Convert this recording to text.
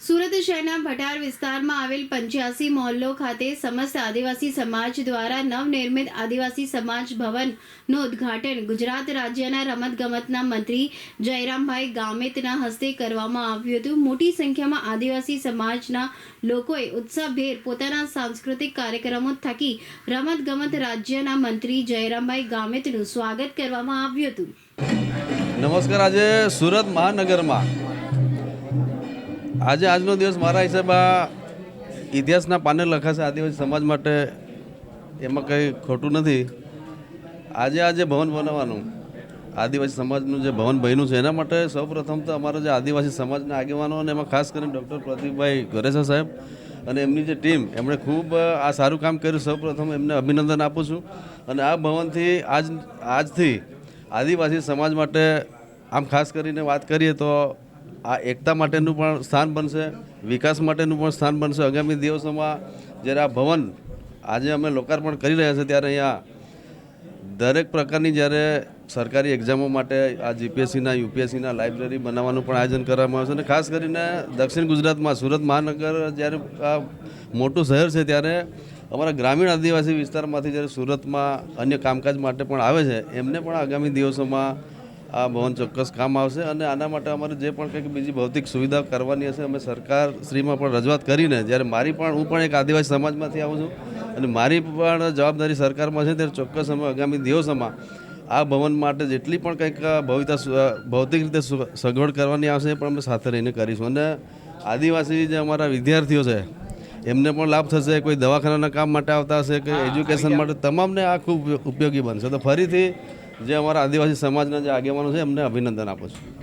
સુરત શહેરના ભટાર વિસ્તારમાં આવેલ પંચ્યાસી મોહલ્લો ખાતે સમસ્ત આદિવાસી સમાજ દ્વારા નવનિર્મિત આદિવાસી સમાજ ભવનનું ઉદ્ઘાટન ગુજરાત રાજ્યના રમતગમતના મંત્રી જયરામભાઈ ગામેતના હસ્તે કરવામાં આવ્યું હતું. મોટી સંખ્યામાં આદિવાસી સમાજના લોકોએ ઉત્સાહભેર પોતાના સાંસ્કૃતિક કાર્યક્રમો થકી રમતગમત રાજ્યના મંત્રી જયરામભાઈ ગામેતનું સ્વાગત કરવામાં આવ્યું હતું. નમસ્કાર. આજે સુરત મહાનગરમાં આજે આજનો દિવસ મારા હિસાબે ઇતિહાસના પાને લખાશે આદિવાસી સમાજ માટે એમાં કંઈ ખોટું નથી. આજે આજે ભવન બનાવવાનું, આદિવાસી સમાજનું જે ભવન બન્યું છે, એના માટે સૌપ્રથમ તો અમારા જે આદિવાસી સમાજના આગેવાનો અને એમાં ખાસ કરીને ડૉક્ટર પ્રદીપભાઈ ગરેસા સાહેબ અને એમની જે ટીમ, એમણે ખૂબ આ સારું કામ કર્યું. સૌપ્રથમ એમને અભિનંદન આપું છું. અને આ ભવનથી આજ, આજથી આદિવાસી સમાજ માટે આમ ખાસ કરીને વાત કરીએ તો આ એકતા માટેનું પણ સ્થાન બનશે, વિકાસ માટેનું પણ સ્થાન બનશે. આગામી દિવસોમાં જ્યારે આ ભવન આજે અમે લોકાર્પણ કરી રહ્યા છીએ ત્યારે અહીંયા દરેક પ્રકારની જ્યારે સરકારી એક્ઝામો માટે આ જીપીએસસીના યુપીએસસીના લાઇબ્રેરી બનાવવાનું પણ આયોજન કરવામાં આવશે. અને ખાસ કરીને દક્ષિણ ગુજરાતમાં, સુરત મહાનગર જ્યારે આ મોટું શહેર છે ત્યારે અમારા ગ્રામીણ આદિવાસી વિસ્તારમાંથી જ્યારે સુરતમાં અન્ય કામકાજ માટે પણ આવે છે, એમને પણ આગામી દિવસોમાં આ ભવન ચોક્કસ કામ આવશે અને આના માટે અમારે જે પણ કંઈક બીજી ભૌતિક સુવિધા કરવાની હશે અમે સરકાર શ્રીમાં પણ રજૂઆત કરીને જ્યારે મારી પણ હું પણ એક આદિવાસી સમાજમાંથી આવું છું અને મારી પણ જવાબદારી સરકારમાં છે ત્યારે ચોક્કસ અમે આગામી દિવસોમાં આ ભવન માટે જેટલી પણ કંઈક ભવિતા ભૌતિક રીતે સગવડ કરવાની આવશે એ પણ અમે સાથે રહીને કરીશું. અને આદિવાસી જે અમારા વિદ્યાર્થીઓ છે એમને પણ લાભ થશે કોઈ દવાખાનાના કામ માટે આવતા હશે કે એજ્યુકેશન માટે તમામને આ ખૂબ ઉપયોગી બનશે. તો ફરીથી જે અમારા આદિવાસી સમાજના જે આગેવાનો છે એમને અભિનંદન આપું છું.